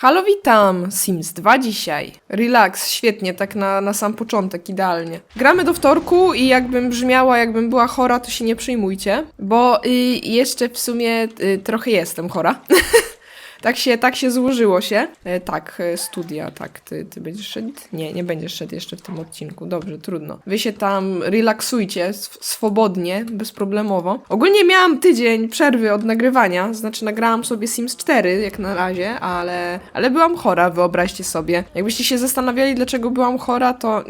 Halo, witam! Sims 2 dzisiaj. Relax, świetnie, tak na, na sam początek, idealnie. Gramy do wtorku i jakbym brzmiała, jakbym była chora, to się nie przejmujcie, bo y, jeszcze w sumie y, trochę jestem chora. Tak się, tak się złożyło się. E, tak, e, studia, tak. Ty, ty będziesz szedł? Nie, nie będziesz szedł jeszcze w tym odcinku. Dobrze, trudno. Wy się tam relaksujcie sw- swobodnie, bezproblemowo. Ogólnie miałam tydzień przerwy od nagrywania, znaczy nagrałam sobie Sims 4 jak na razie, ale, ale byłam chora, wyobraźcie sobie. Jakbyście się zastanawiali, dlaczego byłam chora, to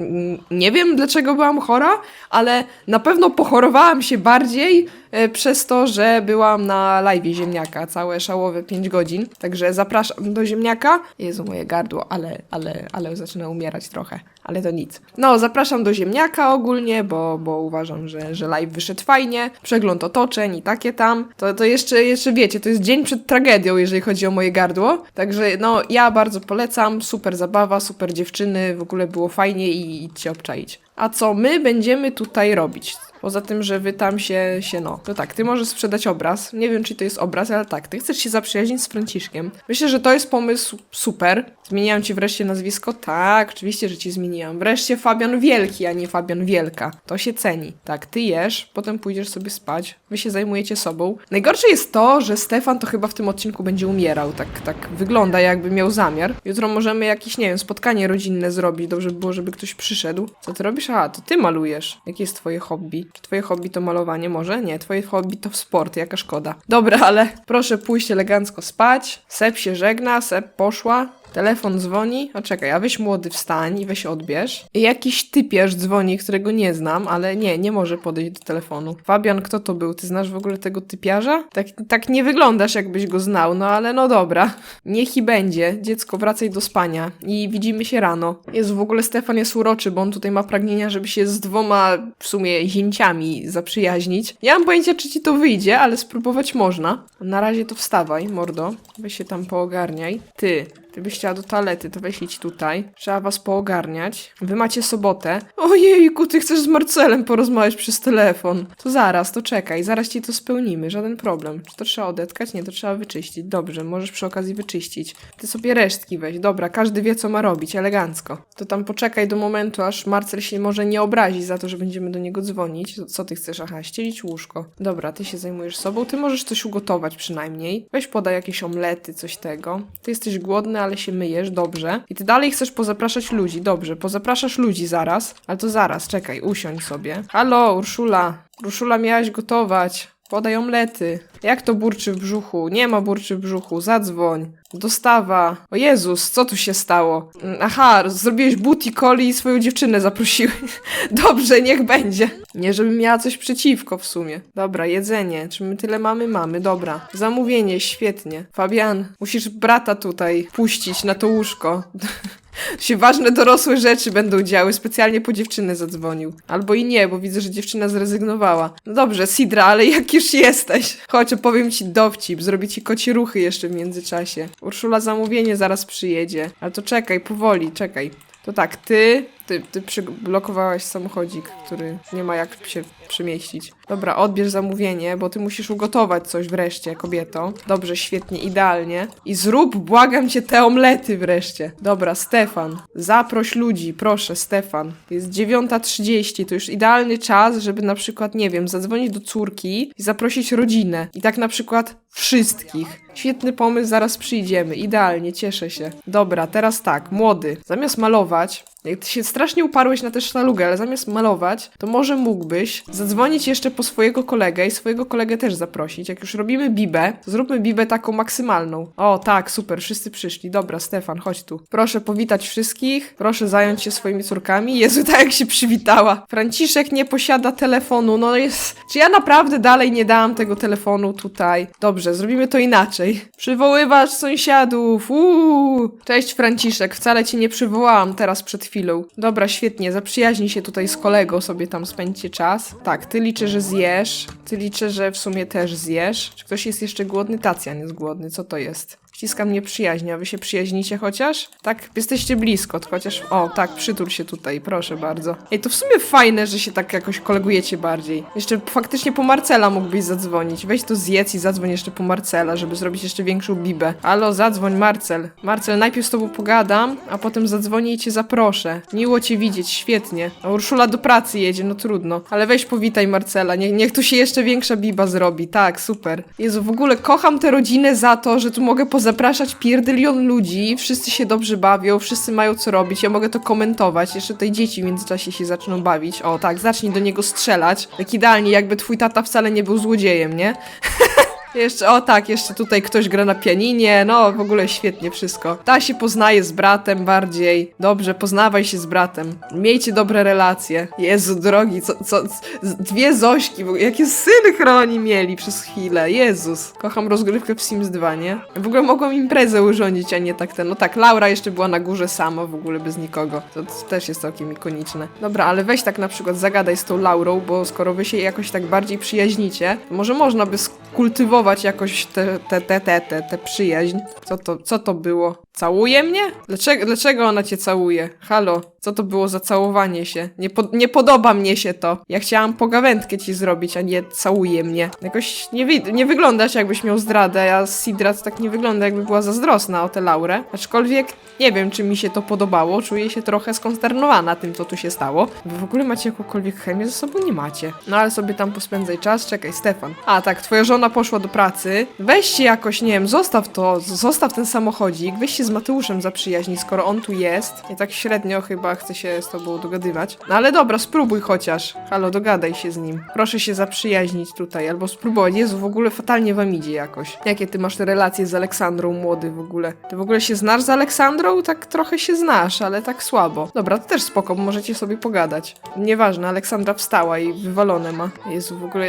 nie wiem, dlaczego byłam chora, ale na pewno pochorowałam się bardziej przez to, że byłam na live ziemniaka całe szałowe 5 godzin. Także zapraszam do ziemniaka. Jezu, moje gardło, ale, ale, ale zaczyna umierać trochę. Ale to nic. No, zapraszam do ziemniaka ogólnie, bo, bo uważam, że, że live wyszedł fajnie. Przegląd otoczeń i takie tam. To, to jeszcze, jeszcze wiecie, to jest dzień przed tragedią, jeżeli chodzi o moje gardło. Także no, ja bardzo polecam. Super zabawa, super dziewczyny. W ogóle było fajnie i idźcie obczaić. A co my będziemy tutaj robić? Poza tym, że wy tam się, się no. To tak, ty możesz sprzedać obraz. Nie wiem, czy to jest obraz, ale tak, ty chcesz się zaprzyjaźnić z Franciszkiem. Myślę, że to jest pomysł super. Zmieniłam ci wreszcie nazwisko? Tak, oczywiście, że ci zmieniłam. Wreszcie Fabian Wielki, a nie Fabian Wielka. To się ceni. Tak, ty jesz, potem pójdziesz sobie spać. Wy się zajmujecie sobą. Najgorsze jest to, że Stefan to chyba w tym odcinku będzie umierał. Tak, tak wygląda, jakby miał zamiar. Jutro możemy jakieś, nie wiem, spotkanie rodzinne zrobić. Dobrze by było, żeby ktoś przyszedł. Co ty robisz? A, to ty malujesz. Jakie jest twoje hobby? Czy twoje hobby to malowanie? Może? Nie, twoje hobby to sport. Jaka szkoda. Dobra, ale proszę pójść elegancko spać. Sep się żegna, Sep poszła. Telefon dzwoni. O czekaj, a weź młody wstań i weź odbierz. I jakiś typiarz dzwoni, którego nie znam, ale nie, nie może podejść do telefonu. Fabian, kto to był? Ty znasz w ogóle tego typiarza? Tak, tak nie wyglądasz, jakbyś go znał, no ale no dobra. Niech i będzie. Dziecko, wracaj do spania. I widzimy się rano. Jezu, w ogóle Stefan jest uroczy, bo on tutaj ma pragnienia, żeby się z dwoma w sumie zięciami zaprzyjaźnić. Nie mam pojęcia, czy ci to wyjdzie, ale spróbować można. Na razie to wstawaj, mordo. Weź się tam poogarniaj. Ty, ty byś chciała do toalety, to weź idź tutaj. Trzeba was poogarniać. Wy macie sobotę. Ojejku, ty chcesz z Marcelem porozmawiać przez telefon. To zaraz, to czekaj, zaraz ci to spełnimy, żaden problem. Czy to trzeba odetkać? Nie, to trzeba wyczyścić. Dobrze, możesz przy okazji wyczyścić. Ty sobie resztki weź. Dobra, każdy wie, co ma robić, elegancko. To tam poczekaj do momentu, aż Marcel się może nie obrazi za to, że będziemy do niego dzwonić. Co ty chcesz? Aha, ścielić łóżko. Dobra, ty się zajmujesz sobą, ty możesz coś ugotować przynajmniej. Weź podaj jakieś omlety, coś tego. Ty jesteś głodny, ale się myjesz, dobrze. I ty dalej chcesz pozapraszać ludzi, dobrze. Pozapraszasz ludzi zaraz, ale to zaraz, czekaj, usiądź sobie. Halo, Urszula. Urszula, miałaś gotować. Podaj omlety. Jak to burczy w brzuchu? Nie ma burczy w brzuchu, zadzwoń. Dostawa. O Jezus, co tu się stało? Mm, Aha, zrobiłeś booty call i swoją dziewczynę zaprosiłeś. Dobrze, niech będzie. Nie, żebym miała coś przeciwko w sumie. Dobra, jedzenie. Czy my tyle mamy? Mamy, dobra. Zamówienie, świetnie. Fabian, musisz brata tutaj puścić na to łóżko. się ważne dorosłe rzeczy będą działy. Specjalnie po dziewczynę zadzwonił. Albo i nie, bo widzę, że dziewczyna zrezygnowała. No dobrze, Sidra, ale jak już jesteś? Chodź, opowiem ci dowcip. Zrobię ci koci ruchy jeszcze w międzyczasie. Urszula zamówienie zaraz przyjedzie. Ale to czekaj, powoli, czekaj. To tak, ty, ty, ty przyblokowałaś samochodzik, który nie ma jak się przemieścić. Dobra, odbierz zamówienie, bo ty musisz ugotować coś wreszcie, kobieto. Dobrze, świetnie, idealnie. I zrób, błagam cię, te omlety wreszcie. Dobra, Stefan, zaproś ludzi, proszę, Stefan. Jest 9.30, to już idealny czas, żeby na przykład, nie wiem, zadzwonić do córki i zaprosić rodzinę. I tak na przykład wszystkich. Świetny pomysł, zaraz przyjdziemy. Idealnie, cieszę się. Dobra, teraz tak, młody. Zamiast malować, jak ty się strasznie uparłeś na tę sztalugę, ale zamiast malować, to może mógłbyś zadzwonić jeszcze po swojego kolegę i swojego kolegę też zaprosić. Jak już robimy bibę, to zróbmy bibę taką maksymalną. O, tak, super, wszyscy przyszli. Dobra, Stefan, chodź tu. Proszę powitać wszystkich, proszę zająć się swoimi córkami. Jezu, tak jak się przywitała. Franciszek nie posiada telefonu, no jest... Czy ja naprawdę dalej nie dałam tego telefonu tutaj? Dobrze, zrobimy to inaczej. Przywoływasz sąsiadów, uuu. Cześć Franciszek, wcale cię nie przywołałam teraz przed chwilą. Dobra, świetnie, zaprzyjaźnij się tutaj z kolegą, sobie tam spędźcie czas. Tak, ty liczę, że zjesz. Ty liczę, że w sumie też zjesz. Czy ktoś jest jeszcze głodny? Tacjan jest głodny, co to jest? Wciskam nieprzyjaźnie, a wy się przyjaźnicie chociaż? Tak, jesteście blisko, chociaż... O, tak, przytul się tutaj, proszę bardzo. Ej, to w sumie fajne, że się tak jakoś kolegujecie bardziej. Jeszcze faktycznie po Marcela mógłbyś zadzwonić. Weź to zjedz i zadzwoń jeszcze po Marcela, żeby zrobić jeszcze większą bibę. Halo, zadzwoń Marcel. Marcel, najpierw z tobą pogadam, a potem zadzwonię i cię zaproszę. Miło cię widzieć, świetnie. A Urszula do pracy jedzie, no trudno. Ale weź powitaj Marcela, niech, niech tu się jeszcze większa biba zrobi. Tak, super. Jezu, w ogóle kocham tę rodzinę za to, że tu mogę pozapraszać pierdylion ludzi, wszyscy się dobrze bawią, wszyscy mają co robić, ja mogę to komentować. Jeszcze tutaj dzieci w międzyczasie się zaczną bawić. O, tak, zacznij do niego strzelać. Tak idealnie, jakby twój tata wcale nie był złodziejem, nie? Jeszcze, o tak, jeszcze tutaj ktoś gra na pianinie, no w ogóle świetnie wszystko. Ta się poznaje z bratem bardziej. Dobrze, poznawaj się z bratem. Miejcie dobre relacje. Jezu, drogi, co, co, dwie Zośki, jakie synchroni mieli przez chwilę, Jezus. Kocham rozgrywkę w Sims 2, nie? W ogóle mogłam imprezę urządzić, a nie tak ten, no tak, Laura jeszcze była na górze sama, w ogóle bez nikogo. To, też jest całkiem ikoniczne. Dobra, ale weź tak na przykład zagadaj z tą Laurą, bo skoro wy się jakoś tak bardziej przyjaźnicie, może można by skultywować jakoś tę te, te, te, te, te przyjaźń. Co to, co to było? Całuje mnie? Dlaczego, dlaczego ona cię całuje? Halo, co to było za całowanie się? Nie, po, nie podoba mnie się to. Ja chciałam pogawędkę ci zrobić, a nie całuje mnie. Jakoś nie, wi- nie wyglądasz jakbyś miał zdradę, a Sidrat tak nie wygląda jakby była zazdrosna o tę Laurę. Aczkolwiek nie wiem, czy mi się to podobało. Czuję się trochę skonsternowana tym, co tu się stało. Wy w ogóle macie jakąkolwiek chemię ze sobą? Nie macie. No ale sobie tam pospędzaj czas. Czekaj, Stefan. A tak, twoja żona poszła do pracy. Weź się jakoś, nie wiem, zostaw to, zostaw ten samochodzik, weź się z Mateuszem zaprzyjaźnij, skoro on tu jest. Ja tak średnio chyba chcę się z tobą dogadywać. No ale dobra, spróbuj chociaż. Halo, dogadaj się z nim. Proszę się zaprzyjaźnić tutaj, albo spróbować. Jezu, w ogóle fatalnie wam idzie jakoś. Jakie ty masz relacje z Aleksandrą, młody w ogóle? Ty w ogóle się znasz z Aleksandrą? Tak trochę się znasz, ale tak słabo. Dobra, to też spoko, możecie sobie pogadać. Nieważne, Aleksandra wstała i wywalone ma. Jezu, w ogóle...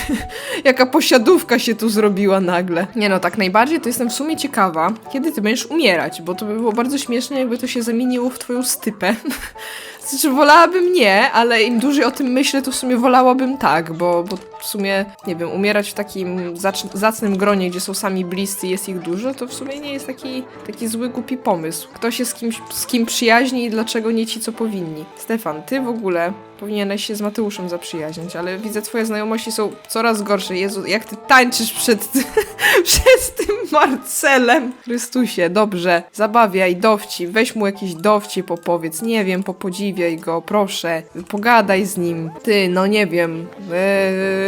Jaka posiadówka się tu zrobiła nagle. Nie no, tak najbardziej to jestem w sumie ciekawa, kiedy ty będziesz umierać, bo to by było bardzo śmieszne, jakby to się zamieniło w twoją stypę. Znaczy, wolałabym nie, ale im dłużej o tym myślę, to w sumie wolałabym tak, bo, bo w sumie, nie wiem, umierać w takim zacz- zacnym gronie, gdzie są sami bliscy i jest ich dużo, to w sumie nie jest taki, taki zły, głupi pomysł. Kto się z, kimś, z kim przyjaźni i dlaczego nie ci, co powinni. Stefan, ty w ogóle powinieneś się z Mateuszem zaprzyjaźnić, ale widzę, twoje znajomości są coraz gorsze. Jezu, jak ty tańczysz przed, przed tym Marcelem. Chrystusie, dobrze, zabawiaj, dowcip, weź mu jakiś dowcip opowiedz, nie wiem, popodziwiaj go, proszę, pogadaj z nim. Ty, no nie wiem,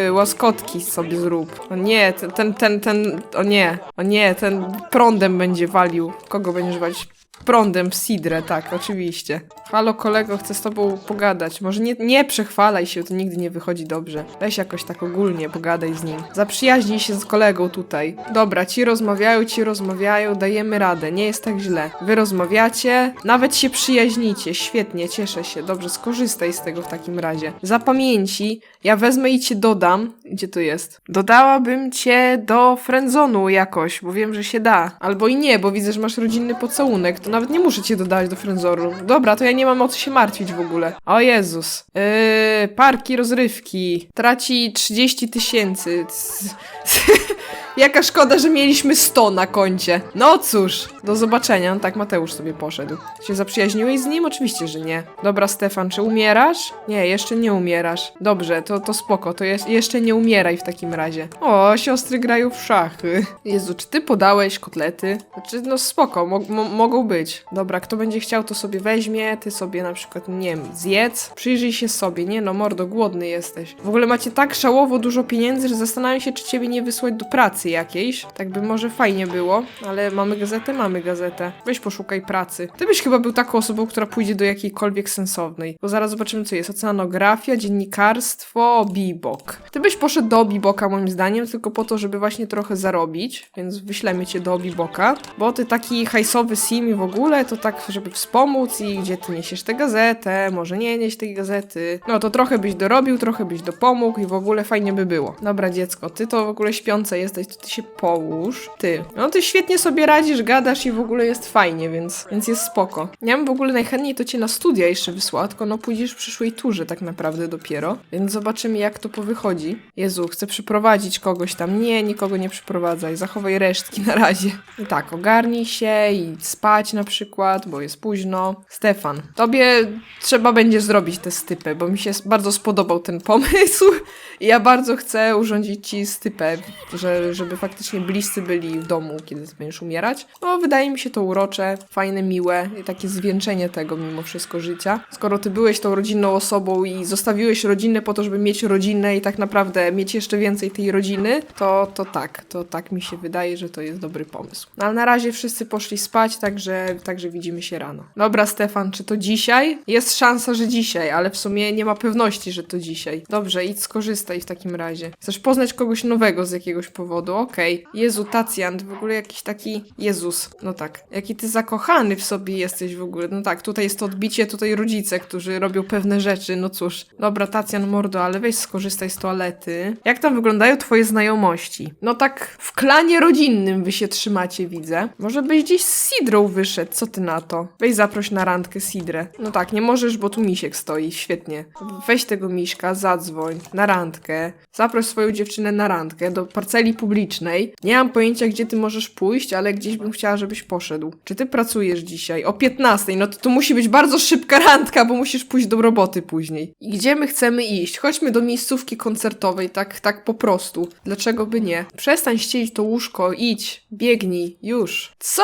yy, łaskotki sobie zrób. O nie, ten, ten, ten, ten, o nie, o nie, ten prądem będzie walił. Kogo będziesz walić? Prądem w Sidrę, tak, oczywiście. Halo kolego, chcę z tobą pogadać. Może nie, nie przechwalaj się, to nigdy nie wychodzi dobrze. Weź jakoś tak ogólnie, pogadaj z nim. Zaprzyjaźnij się z kolegą tutaj. Dobra, ci rozmawiają, ci rozmawiają, dajemy radę, nie jest tak źle. Wy rozmawiacie, nawet się przyjaźnicie, świetnie, cieszę się. Dobrze, skorzystaj z tego w takim razie. Za pamięci, ja wezmę i cię dodam. Gdzie to jest? Dodałabym cię do friendzonu jakoś, bo wiem, że się da. Albo i nie, bo widzę, że masz rodzinny pocałunek, to nawet nie muszę cię dodać do friendzonu. Dobra, to ja nie mam o co się martwić w ogóle. O Jezus. Yy, parki rozrywki. Traci 30 tysięcy. Jaka szkoda, że mieliśmy 100 na koncie. No cóż, do zobaczenia. No tak, Mateusz sobie poszedł. Się zaprzyjaźniłeś z nim? Oczywiście, że nie. Dobra, Stefan, czy umierasz? Nie, jeszcze nie umierasz. Dobrze, to, to spoko, to jest, jeszcze nie umieraj w takim razie. O, siostry grają w szachy. Jezu, czy ty podałeś kotlety? Znaczy, no spoko, mo mo mogą być. Dobra, kto będzie chciał, to sobie weźmie, ty sobie na przykład, nie wiem, zjedz. Przyjrzyj się sobie, nie no, mordo, głodny jesteś. W ogóle macie tak szałowo dużo pieniędzy, że zastanawiam się, czy ciebie nie wysłać do pracy jakiejś. Tak by może fajnie było, ale mamy gazetę, mamy gazetę. Weź poszukaj pracy. Ty byś chyba był taką osobą, która pójdzie do jakiejkolwiek sensownej. Bo zaraz zobaczymy, co jest. Oceanografia, dziennikarstwo, bibok. Ty byś poszedł do biboka, moim zdaniem, tylko po to, żeby właśnie trochę zarobić, więc wyślemy cię do biboka. Bo ty taki hajsowy sim i w ogóle, to tak, żeby wspomóc i gdzie ty niesiesz tę gazetę, może nie nieść tej gazety. No to trochę byś dorobił, trochę byś dopomógł i w ogóle fajnie by było. Dobra, dziecko, ty to w ogóle śpiące jesteś, to ty się połóż. Ty. No ty świetnie sobie radzisz, gadasz i w ogóle jest fajnie, więc, więc jest spoko. Ja bym w ogóle najchętniej to cię na studia jeszcze wysłała, tylko no pójdziesz w przyszłej turze tak naprawdę dopiero. Więc zobaczymy jak to powychodzi. Jezu, chcę przyprowadzić kogoś tam. Nie, nikogo nie przyprowadzaj. Zachowaj resztki na razie. I tak, ogarnij się i spać na przykład, bo jest późno. Stefan, tobie trzeba będzie zrobić tę stypę, bo mi się bardzo spodobał ten pomysł. I ja bardzo chcę urządzić ci stypę, że, żeby faktycznie bliscy byli w domu, kiedy będziesz umierać. No, wydaje mi się to urocze, fajne, miłe i takie zwieńczenie tego mimo wszystko życia. Skoro ty byłeś tą rodzinną osobą i zostawiłeś rodzinę po to, żeby mieć rodzinę i tak naprawdę mieć jeszcze więcej tej rodziny, to, to tak, to tak mi się wydaje, że to jest dobry pomysł. No, ale na razie wszyscy poszli spać, także, także widzimy się rano. Dobra, Stefan, czy to dzisiaj? Jest szansa, że dzisiaj, ale w sumie nie ma pewności, że to dzisiaj. Dobrze, idź skorzystaj w takim razie. Chcesz poznać kogoś nowego z jakiegoś powodu? Okej. Jezu, Tacjan, ty w ogóle jakiś taki... Jezus, no tak. Jaki ty zakochany w sobie jesteś w ogóle. No tak, tutaj jest to odbicie, tutaj rodzice, którzy robią pewne rzeczy. No cóż. Dobra, Tacjan, mordo, ale weź skorzystaj z toalety. Jak tam wyglądają twoje znajomości? No tak, w klanie rodzinnym wy się trzymacie, widzę. Może byś gdzieś z Sidrą wyszedł, co ty na to? Weź zaproś na randkę Sidrę. No tak, nie możesz, bo tu misiek stoi, świetnie. Weź tego miśka, zadzwoń na randkę. Zaproś swoją dziewczynę na randkę do parceli publicznej. Nie mam pojęcia, gdzie ty możesz pójść, ale gdzieś bym chciała, żebyś poszedł. Czy ty pracujesz dzisiaj? O 15. No to to musi być bardzo szybka randka, bo musisz pójść do roboty później. I gdzie my chcemy iść? Chodźmy do miejscówki koncertowej, tak, tak po prostu. Dlaczego by nie? Przestań ścielić to łóżko, idź, biegnij, już. Co?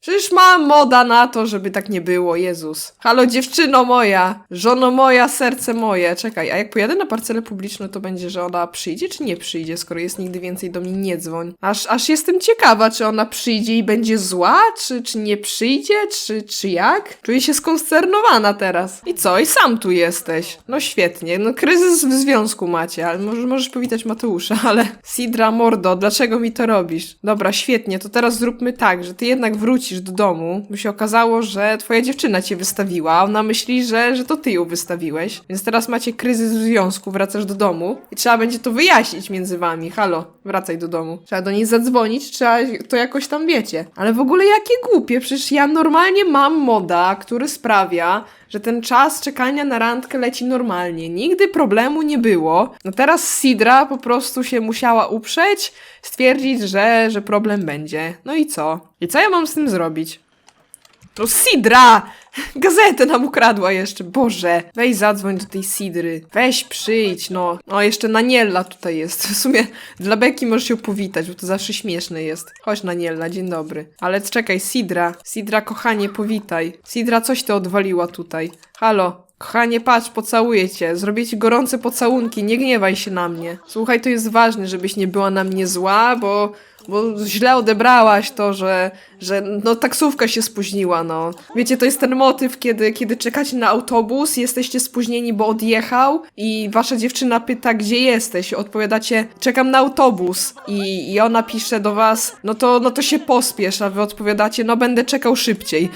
Przecież mam moda na to, żeby tak nie było, Jezus. Halo, dziewczyno moja, żono moja, serce moje. Czekaj, a jak pojadę na parcelę publiczną, to będzie, że ona przyjdzie, czy nie przyjdzie, skoro jest nigdy więcej do mnie nie dzwoń. Aż, aż jestem ciekawa, czy ona przyjdzie i będzie zła, czy, czy nie przyjdzie, czy, czy jak? Czuję się skonsternowana teraz. I co? I sam tu jesteś. No świetnie, no kryzys w związku macie, ale może, możesz powitać Mateusza, ale... Sidra, mordo, dlaczego mi to robisz? Dobra, świetnie, to teraz zróbmy tak, że ty jednak wrócisz do domu, bo się okazało, że twoja dziewczyna cię wystawiła, ona myśli, że, że to ty ją wystawiłeś. Więc teraz macie kryzys w związku, wracasz do domu i trzeba będzie to wyjaśnić między wami. Halo, wracaj do domu. Trzeba do niej zadzwonić, trzeba to jakoś tam wiecie. Ale w ogóle jakie głupie, przecież ja normalnie mam moda, który sprawia, że ten czas czekania na randkę leci normalnie. Nigdy problemu nie było. No teraz Sidra po prostu się musiała uprzeć, stwierdzić, że, że problem będzie. No i co? I co ja mam z tym zrobić? No Sidra! Gazetę nam ukradła jeszcze, Boże! Weź zadzwoń do tej Sidry. Weź przyjdź, no. O, jeszcze Naniella tutaj jest. W sumie dla Beki możesz się powitać, bo to zawsze śmieszne jest. Chodź Naniella, dzień dobry. Ale czekaj, Sidra. Sidra, kochanie, powitaj. Sidra, coś ty odwaliła tutaj. Halo, Kochanie, patrz, pocałuję cię. Zrobię ci gorące pocałunki, nie gniewaj się na mnie. Słuchaj, to jest ważne, żebyś nie była na mnie zła, bo, bo źle odebrałaś to, że, że no taksówka się spóźniła, no. Wiecie, to jest ten motyw, kiedy, kiedy czekacie na autobus, jesteście spóźnieni, bo odjechał i wasza dziewczyna pyta, gdzie jesteś. Odpowiadacie, czekam na autobus i, i ona pisze do was, no to, no to się pospiesz, a wy odpowiadacie, no będę czekał szybciej.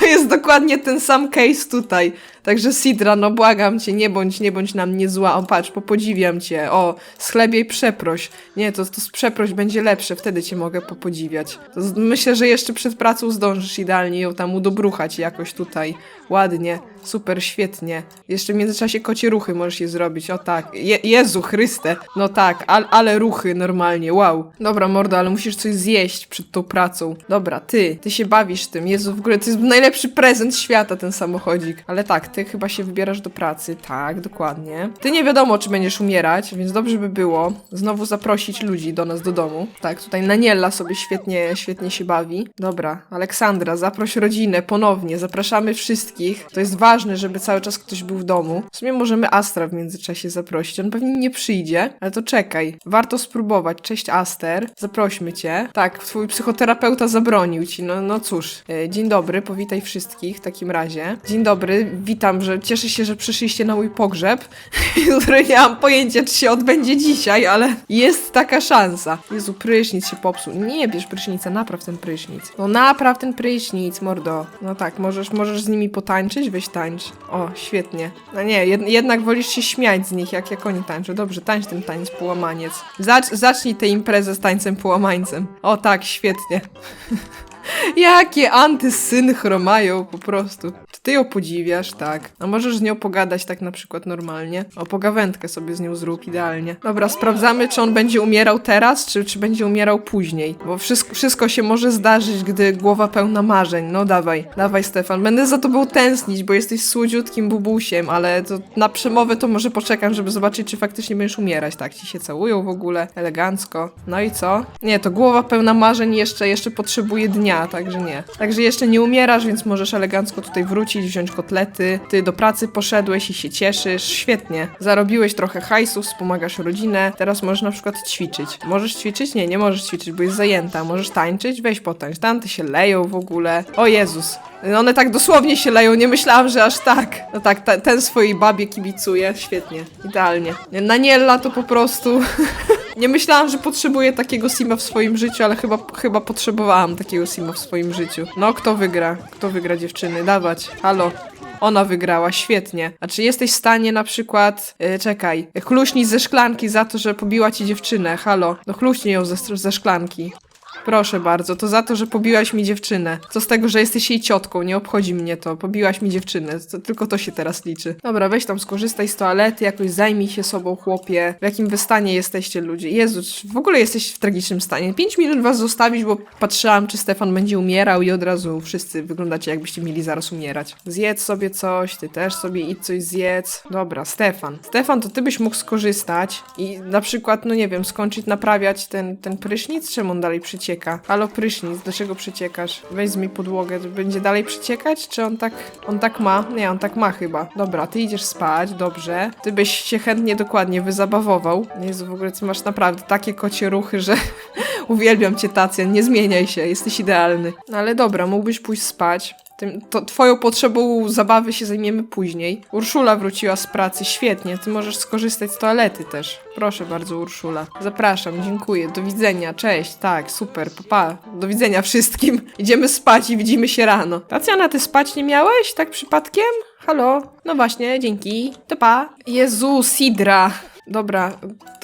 To, jest dokładnie ten sam case tutaj. Także Sidra, no błagam cię, nie bądź, nie bądź na mnie zła. O patrz, popodziwiam cię. O, schlebiej przeproś. Nie, to, to z przeproś będzie lepsze, wtedy cię mogę popodziwiać. To z, myślę, że jeszcze przed pracą zdążysz idealnie ją tam udobruchać jakoś tutaj. Ładnie, super, świetnie. Jeszcze w międzyczasie kocie ruchy możesz je zrobić, o tak. Je, Jezu Chryste, no tak, al, ale ruchy normalnie, wow. Dobra, mordo, ale musisz coś zjeść przed tą pracą. Dobra, ty, ty się bawisz tym. Jezu, w ogóle to jest najlepszy prezent świata, ten samochodzik. Ale tak, ty chyba się wybierasz do pracy, tak, dokładnie. Ty nie wiadomo, czy będziesz umierać, więc dobrze by było znowu zaprosić ludzi do nas do domu. Tak, tutaj Naniella sobie świetnie, świetnie się bawi. Dobra, Aleksandra, zaproś rodzinę ponownie, zapraszamy wszystkich. To jest ważne, żeby cały czas ktoś był w domu. W sumie możemy Astra w międzyczasie zaprosić, on pewnie nie przyjdzie, ale to czekaj. Warto spróbować. Cześć Aster, zaprośmy cię. Tak, twój psychoterapeuta zabronił ci, no, no cóż. E, Dzień dobry, powitaj wszystkich w takim razie. Dzień dobry, witam, że cieszę się, że przyszliście na mój pogrzeb, który nie mam pojęcia, czy się odbędzie dzisiaj, ale jest taka szansa. Jezu, prysznic się popsuł. Nie bierz prysznica, napraw ten prysznic. No napraw ten prysznic, mordo. No tak, możesz, możesz z nimi potańczyć, weź tańcz. O, świetnie. No nie, jed jednak wolisz się śmiać z nich, jak, jak oni tańczą. Dobrze, tańcz ten taniec połamaniec. Zacz zacznij tę imprezę z tańcem połamańcem. O tak, świetnie. Jakie antysynchro mają po prostu. Czy ty ją podziwiasz? Tak. A możesz z nią pogadać tak na przykład normalnie? O, pogawędkę sobie z nią zrób idealnie. Dobra, sprawdzamy, czy on będzie umierał teraz, czy, czy będzie umierał później. Bo wszystko, wszystko się może zdarzyć, gdy głowa pełna marzeń. No dawaj, dawaj Stefan. Będę za tobą tęsknić, bo jesteś słodziutkim bubusiem, ale to na przemowę to może poczekam, żeby zobaczyć, czy faktycznie będziesz umierać. Tak, ci się całują w ogóle, elegancko. No i co? Nie, to głowa pełna marzeń jeszcze, jeszcze potrzebuje dnia, także nie. Także jeszcze nie umierasz, więc możesz elegancko tutaj wrócić, wziąć kotlety. Ty do pracy poszedłeś i się cieszysz. Świetnie. Zarobiłeś trochę hajsu, wspomagasz rodzinę. Teraz możesz na przykład ćwiczyć. Możesz ćwiczyć? Nie, nie możesz ćwiczyć, bo jest zajęta. Możesz tańczyć? Weź potańcz. Tamty się leją w ogóle. O Jezus. One tak dosłownie się leją, nie myślałam, że aż tak. No tak, ta, ten swojej babie kibicuje. Świetnie. Idealnie. Naniella to po prostu... Nie myślałam, że potrzebuję takiego Sima w swoim życiu, ale chyba, chyba potrzebowałam takiego Sima w swoim życiu. No, kto wygra? Kto wygra dziewczyny? Dawać. Halo. Ona wygrała, świetnie. A czy jesteś w stanie na przykład, yy, czekaj, chluśnij ze szklanki za to, że pobiła ci dziewczynę, halo. No chluśnij ją ze, ze szklanki. Proszę bardzo, to za to, że pobiłaś mi dziewczynę. Co z tego, że jesteś jej ciotką, nie obchodzi mnie to. Pobiłaś mi dziewczynę, to, tylko to się teraz liczy. Dobra, weź tam, skorzystaj z toalety, jakoś zajmij się sobą, chłopie. W jakim wy stanie jesteście ludzie? Jezu, w ogóle jesteś w tragicznym stanie. Pięć minut was zostawić, bo patrzyłam, czy Stefan będzie umierał i od razu wszyscy wyglądacie, jakbyście mieli zaraz umierać. Zjedz sobie coś, ty też sobie idź coś zjedz. Dobra, Stefan. Stefan, to ty byś mógł skorzystać i na przykład, no nie wiem, skończyć naprawiać ten, ten prysznic, czemu on dalej przycieka? Halo, prysznic, dlaczego przyciekasz? Weź mi podłogę, będzie dalej przyciekać? Czy on tak, on tak ma? Nie, on tak ma chyba. Dobra, ty idziesz spać, dobrze. Ty byś się chętnie dokładnie wyzabawował. Jezu, w ogóle ty masz naprawdę takie kocie ruchy, że uwielbiam cię, Tacjan, nie zmieniaj się, jesteś idealny. No ale dobra, mógłbyś pójść spać. Tym, to twoją potrzebą zabawy się zajmiemy później. Urszula wróciła z pracy, świetnie. Ty możesz skorzystać z toalety też. Proszę bardzo, Urszula. Zapraszam, dziękuję. Do widzenia, cześć, tak, super, papa. Do widzenia wszystkim. Idziemy spać i widzimy się rano. Tacjana, ty spać nie miałeś? Tak przypadkiem? Halo? No właśnie, dzięki. To pa. Jezu, Sidra. Dobra,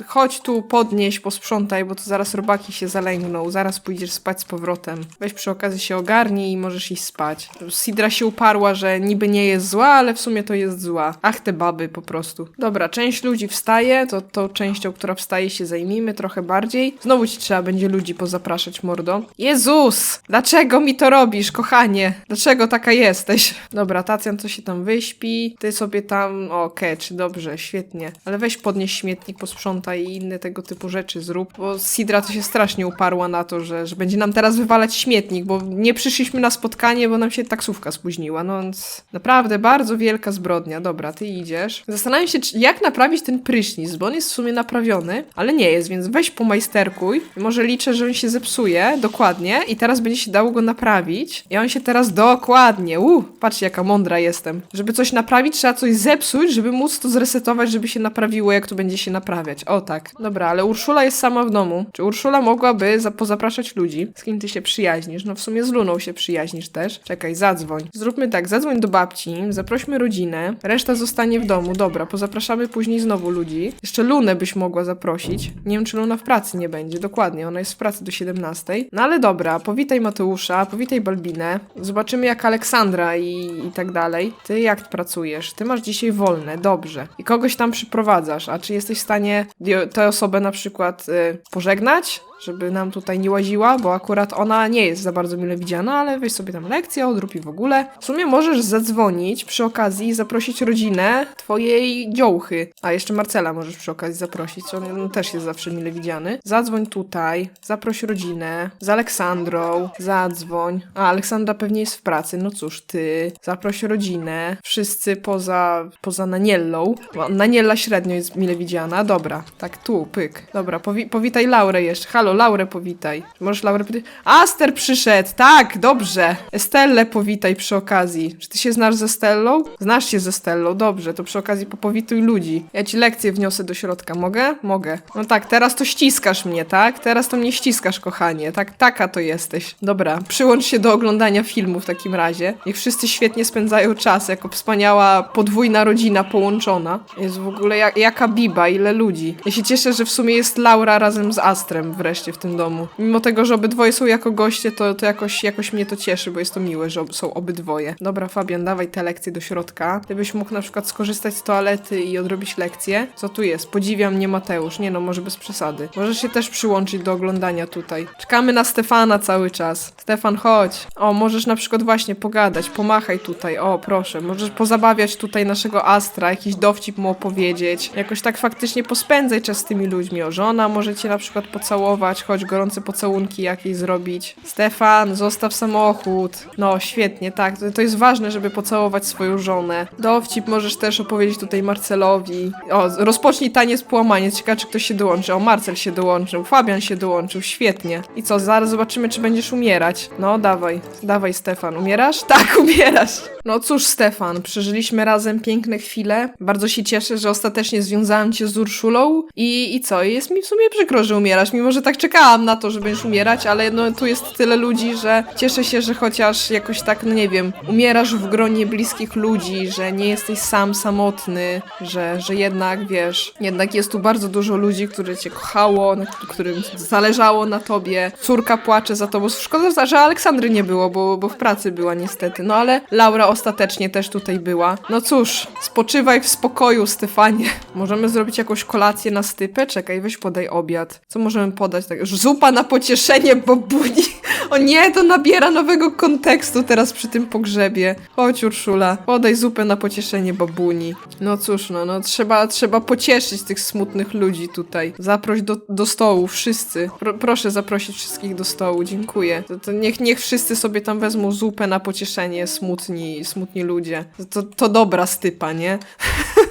chodź tu, podnieś, posprzątaj, bo to zaraz robaki się zalęgną. Zaraz pójdziesz spać z powrotem. Weź przy okazji się ogarnij i możesz iść spać. Sidra się uparła, że niby nie jest zła, ale w sumie to jest zła. Ach, te baby po prostu. Dobra, część ludzi wstaje, to tą częścią, która wstaje się zajmijmy trochę bardziej. Znowu ci trzeba będzie ludzi pozapraszać, mordo. Jezus! Dlaczego mi to robisz, kochanie? Dlaczego taka jesteś? Dobra, Tacjan to się tam wyśpi. Ty sobie tam... O, czy dobrze, świetnie. Ale weź podnieś śmietnik, posprzątaj i inne tego typu rzeczy zrób, bo Sidra to się strasznie uparła na to, że, że będzie nam teraz wywalać śmietnik, bo nie przyszliśmy na spotkanie, bo nam się taksówka spóźniła, no więc naprawdę bardzo wielka zbrodnia. Dobra, ty idziesz. Zastanawiam się, jak naprawić ten prysznic, bo on jest w sumie naprawiony, ale nie jest, więc weź pomajsterkuj. Może liczę, że on się zepsuje, dokładnie, i teraz będzie się dało go naprawić. I on się teraz dokładnie, uh, patrzcie jaka mądra jestem. Żeby coś naprawić, trzeba coś zepsuć, żeby móc to zresetować, żeby się naprawiło, jak to będzie się naprawiać. O tak. Dobra, ale Urszula jest sama w domu. Czy Urszula mogłaby za pozapraszać ludzi? Z kim ty się przyjaźnisz? No w sumie z Luną się przyjaźnisz też. Czekaj, zadzwoń. Zróbmy tak, zadzwoń do babci, zaprośmy rodzinę, reszta zostanie w domu. Dobra, pozapraszamy później znowu ludzi. Jeszcze Lunę byś mogła zaprosić. Nie wiem, czy Luna w pracy nie będzie. Dokładnie, ona jest w pracy do 17. No ale dobra, powitaj Mateusza, powitaj Balbinę. Zobaczymy jak Aleksandra i, i tak dalej. Ty jak pracujesz? Ty masz dzisiaj wolne, dobrze. I kogoś tam przyprowadzasz, a czy jesteś w stanie tę osobę na przykład y, pożegnać? Żeby nam tutaj nie łaziła, bo akurat ona nie jest za bardzo mile widziana, ale weź sobie tam lekcję, odrób i w ogóle. W sumie możesz zadzwonić przy okazji i zaprosić rodzinę twojej dziołchy. A jeszcze Marcela możesz przy okazji zaprosić, on też jest zawsze mile widziany. Zadzwoń tutaj, zaproś rodzinę, z Aleksandrą, zadzwoń. A, Aleksandra pewnie jest w pracy, no cóż, ty, zaproś rodzinę, wszyscy poza, poza Naniellą, Naniella średnio jest mile widziana. Dobra, tak tu, pyk. Dobra, powi powitaj Laurę jeszcze. Halo, Laurę powitaj. Możesz Laurę powitać? Aster przyszedł, tak, dobrze. Estellę powitaj przy okazji. Czy ty się znasz ze Stellą? Znasz się ze Stellą, dobrze, to przy okazji popowituj ludzi. Ja ci lekcję wniosę do środka, mogę? Mogę. No tak, teraz to ściskasz mnie, tak? Teraz to mnie ściskasz, kochanie. Tak, taka to jesteś. Dobra, przyłącz się do oglądania filmu w takim razie. Niech wszyscy świetnie spędzają czas, jako wspaniała podwójna rodzina połączona. Jest w ogóle jak, jaka biba, ile ludzi. Ja się cieszę, że w sumie jest Laura razem z Astrem wreszcie w tym domu. Mimo tego, że obydwoje są jako goście, to, to jakoś, jakoś mnie to cieszy, bo jest to miłe, że ob- są obydwoje. Dobra, Fabian, dawaj te lekcje do środka. Gdybyś mógł na przykład skorzystać z toalety i odrobić lekcję. Co tu jest? Podziwiam mnie Mateusz. Nie no, może bez przesady. Możesz się też przyłączyć do oglądania tutaj. Czekamy na Stefana cały czas. Stefan, chodź. O, możesz na przykład właśnie pogadać, pomachaj tutaj. O, proszę. Możesz pozabawiać tutaj naszego Astra, jakiś dowcip mu opowiedzieć. Jakoś tak faktycznie pospędzaj czas z tymi ludźmi. O, żona może cię na przykład pocałować, chodź gorące pocałunki jakieś zrobić. Stefan, zostaw samochód. No, świetnie, tak. To, jest ważne, żeby pocałować swoją żonę. Dowcip możesz też opowiedzieć tutaj Marcelowi. O, rozpocznij taniec połamanie. Ciekawe, czy ktoś się dołączy. O, Marcel się dołączył, Fabian się dołączył, świetnie. I co, zaraz zobaczymy, czy będziesz umierać. No, dawaj, dawaj, Stefan. Umierasz? Tak, umierasz. No cóż, Stefan, przeżyliśmy razem piękne chwile. Bardzo się cieszę, że ostatecznie związałam cię z Urszulą. I, I co? Jest mi w sumie przykro, że umierasz, mimo że tak czekałam na to, że będziesz umierać, ale no tu jest tyle ludzi, że cieszę się, że chociaż jakoś tak, no nie wiem, umierasz w gronie bliskich ludzi, że nie jesteś sam samotny, że, że jednak, wiesz, jednak jest tu bardzo dużo ludzi, które cię kochało, którym zależało na tobie. Córka płacze za tobą. Szkoda, że Aleksandry nie było, bo, bo w pracy była niestety. No ale Laura ostatecznie też tutaj była. No cóż, spoczywaj w spokoju, Stefanie. Możemy zrobić jakąś kolację na stypę? Czekaj, weź podaj obiad. Co możemy podać? Tak, zupa na pocieszenie babuni. O nie, to nabiera nowego kontekstu teraz przy tym pogrzebie. Chodź, Urszula, podaj zupę na pocieszenie babuni. No cóż, no, no trzeba, trzeba pocieszyć tych smutnych ludzi tutaj. Zaproś do, do stołu, wszyscy. Pro, proszę zaprosić wszystkich do stołu, dziękuję. To, to niech, niech wszyscy sobie tam wezmą zupę na pocieszenie, smutni, smutni ludzie. To, to dobra stypa, nie?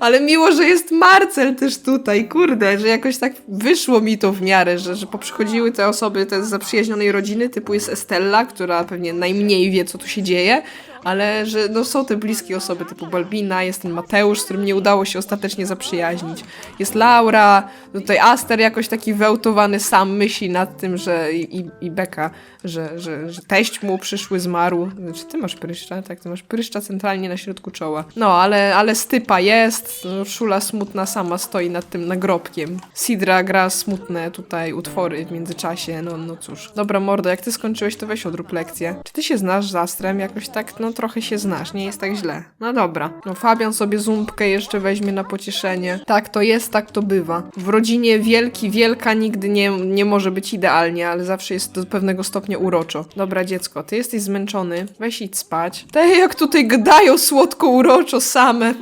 Ale miło, że jest Marcel też tutaj, kurde, że jakoś tak wyszło mi to w miarę, że, że poprzychodziły te osoby te z zaprzyjaźnionej rodziny, typu jest Estella, która pewnie najmniej wie, co tu się dzieje, ale że no, są te bliskie osoby typu Balbina, jest ten Mateusz, z którym nie udało się ostatecznie zaprzyjaźnić. Jest Laura, tutaj Aster jakoś taki wełtowany sam myśli nad tym, że i, i, i Beka, że, że, że teść mu przyszły zmarł. Znaczy ty masz pryszcza? Tak, ty masz pryszcza centralnie na środku czoła. No, ale, ale stypa jest, Szula smutna sama stoi nad tym nagrobkiem. Sidra gra smutne tutaj utwory w międzyczasie, no, no cóż. Dobra, mordo, jak ty skończyłeś, to weź odrób lekcję. Czy ty się znasz z Astrem? Jakoś tak, no trochę się znasz, nie jest tak źle. No dobra. No Fabian sobie zumpkę jeszcze weźmie na pocieszenie. Tak to jest, tak to bywa. W rodzinie wielki, wielka nigdy nie, nie może być idealnie, ale zawsze jest do pewnego stopnia uroczo. Dobra, dziecko, ty jesteś zmęczony, weź idź spać. Te jak tutaj gadają słodko uroczo same.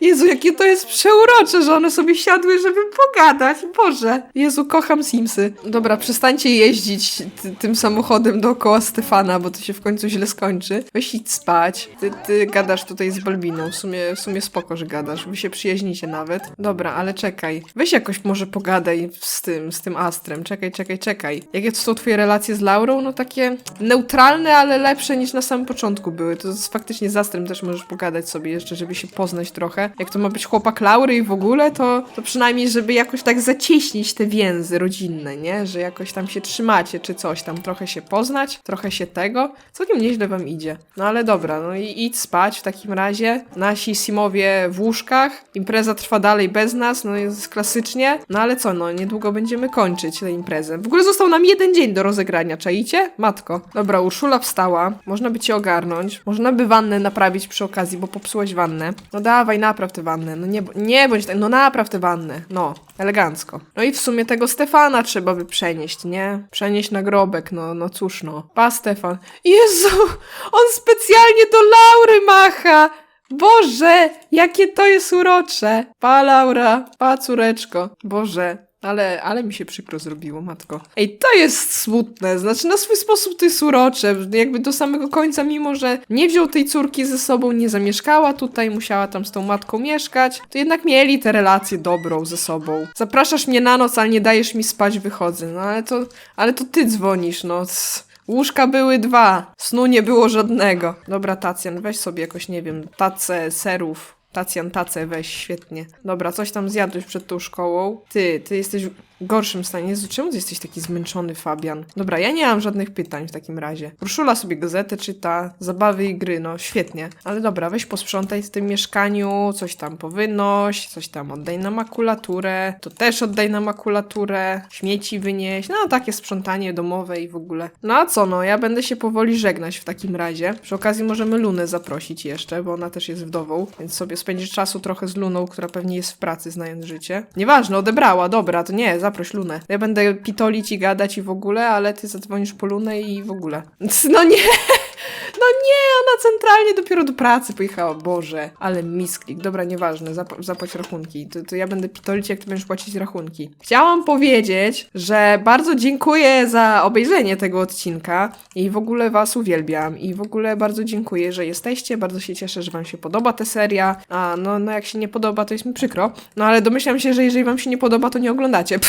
Jezu, jakie to jest przeurocze, że one sobie siadły, żeby pogadać. Boże. Jezu, kocham Simsy. Dobra, przestańcie jeździć ty, tym samochodem dookoła Stefana, bo to się w końcu źle skończy. Weź idź spać. Ty, ty gadasz tutaj z Balbiną. W sumie, w sumie spoko, że gadasz. Wy się przyjaźnicie nawet. Dobra, ale czekaj. Weź jakoś może pogadaj z tym, z tym Astrem. Czekaj, czekaj, czekaj. Jakie to są twoje relacje z Laurą? No takie neutralne, ale lepsze niż na samym początku były. To faktycznie z Astrem też możesz pogadać sobie jeszcze, żeby się poznać trochę. Jak to ma być chłopak Laury i w ogóle, to, to przynajmniej, żeby jakoś tak zacieśnić te więzy rodzinne, nie? Że jakoś tam się trzymacie, czy coś tam, trochę się poznać, trochę się tego. Całkiem nieźle wam idzie. No ale dobra, no i idź spać w takim razie. Nasi Simowie w łóżkach. Impreza trwa dalej bez nas, no jest klasycznie. No ale co, no niedługo będziemy kończyć tę imprezę. W ogóle został nam jeden dzień do rozegrania, czaicie? Matko. Dobra, Urszula wstała. Można by cię ogarnąć. Można by wannę naprawić przy okazji, bo popsułaś wannę. No dawaj, napraw tę wannę. No nie, nie bądź tak, no napraw tę wannę. No, elegancko. No i w sumie tego Stefana trzeba by przenieść, nie? Przenieść na grobek, no, no cóż no. Pa Stefan. Jezu, on specjalnie do Laury macha! Boże, jakie to jest urocze! Pa Laura, pa córeczko. Boże, Ale, ale mi się przykro zrobiło, matko. Ej, to jest smutne, znaczy na swój sposób to jest urocze, jakby do samego końca, mimo że nie wziął tej córki ze sobą, nie zamieszkała tutaj, musiała tam z tą matką mieszkać, to jednak mieli tę relację dobrą ze sobą. Zapraszasz mnie na noc, ale nie dajesz mi spać, wychodzę. No ale to, ale to ty dzwonisz, no. Łóżka były dwa, snu nie było żadnego. Dobra, Tacjan, weź sobie jakoś, nie wiem, tacę serów. Tacjan, tacę weź, świetnie. Dobra, coś tam zjadłeś przed tą szkołą. Ty, ty jesteś gorszym stanie. Jezu, czemu jesteś taki zmęczony, Fabian? Dobra, ja nie mam żadnych pytań w takim razie. Urszula sobie gazetę czyta, zabawy i gry, no świetnie. Ale dobra, weź posprzątaj w tym mieszkaniu, coś tam powynoś, coś tam oddaj na makulaturę, to też oddaj na makulaturę, śmieci wynieś, no takie sprzątanie domowe i w ogóle. No a co, no ja będę się powoli żegnać w takim razie. Przy okazji możemy Lunę zaprosić jeszcze, bo ona też jest wdową, więc sobie spędzisz czasu trochę z Luną, która pewnie jest w pracy, znając życie. Nieważne, odebrała, dobra, to nie, zaproś Lunę. Ja będę pitolić i gadać i w ogóle, ale ty zadzwonisz po Lunę i w ogóle. No nie! No nie, ona centralnie dopiero do pracy pojechała, Boże. Ale misklik, dobra, nieważne, zap- zapłać rachunki. To, to ja będę pitolić, jak ty będziesz płacić rachunki. Chciałam powiedzieć, że bardzo dziękuję za obejrzenie tego odcinka i w ogóle was uwielbiam i w ogóle bardzo dziękuję, że jesteście, bardzo się cieszę, że wam się podoba ta seria, a no, no jak się nie podoba, to jest mi przykro. No ale domyślam się, że jeżeli wam się nie podoba, to nie oglądacie.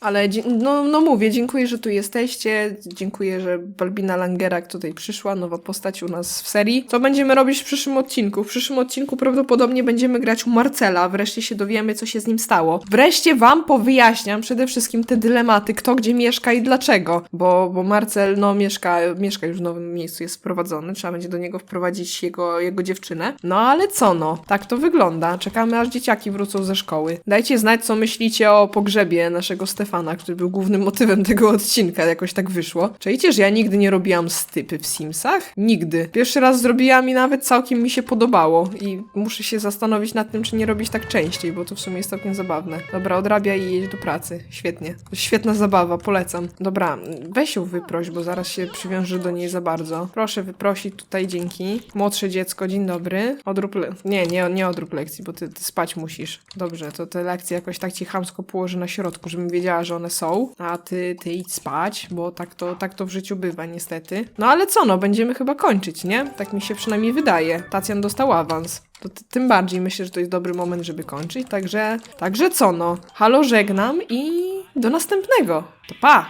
Ale no, no mówię, dziękuję, że tu jesteście. Dziękuję, że Balbina Langerak tutaj przyszła, nowa postać u nas w serii. Co będziemy robić w przyszłym odcinku? W przyszłym odcinku prawdopodobnie będziemy grać u Marcela. Wreszcie się dowiemy, co się z nim stało. Wreszcie wam powyjaśniam przede wszystkim te dylematy, kto gdzie mieszka i dlaczego. Bo, bo Marcel, no, mieszka, mieszka już w nowym miejscu, jest wprowadzony. Trzeba będzie do niego wprowadzić jego, jego dziewczynę. No ale co no? Tak to wygląda. Czekamy, aż dzieciaki wrócą ze szkoły. Dajcie znać, co myślicie o pogrzebie naszego Stefana, który był głównym motywem tego odcinka. Jakoś tak wyszło. Czajcie, że ja nigdy nie robiłam stypy w Simsach? Nigdy. Pierwszy raz zrobiłam i nawet całkiem mi się podobało. I muszę się zastanowić nad tym, czy nie robić tak częściej, bo to w sumie jest całkiem zabawne. Dobra, odrabiaj i jedź do pracy. Świetnie. Świetna zabawa, polecam. Dobra, weź ją wyproś, bo zaraz się przywiążę do niej za bardzo. Proszę wyprosić tutaj, dzięki. Młodsze dziecko, dzień dobry. Odrób le- Nie, nie, nie odrób lekcji, bo ty, ty spać musisz. Dobrze, to te lekcje jakoś tak ci chamsko położę na środku, żebym wiedziała, że one są. A ty, ty idź spać, bo tak to, tak to w życiu bywa niestety. No ale co, no, będziemy chyba kończyć, nie? Tak mi się przynajmniej wydaje. Tacjan dostał awans. To ty- tym bardziej myślę, że to jest dobry moment, żeby kończyć. Także, także co no? Halo, żegnam i do następnego. To pa!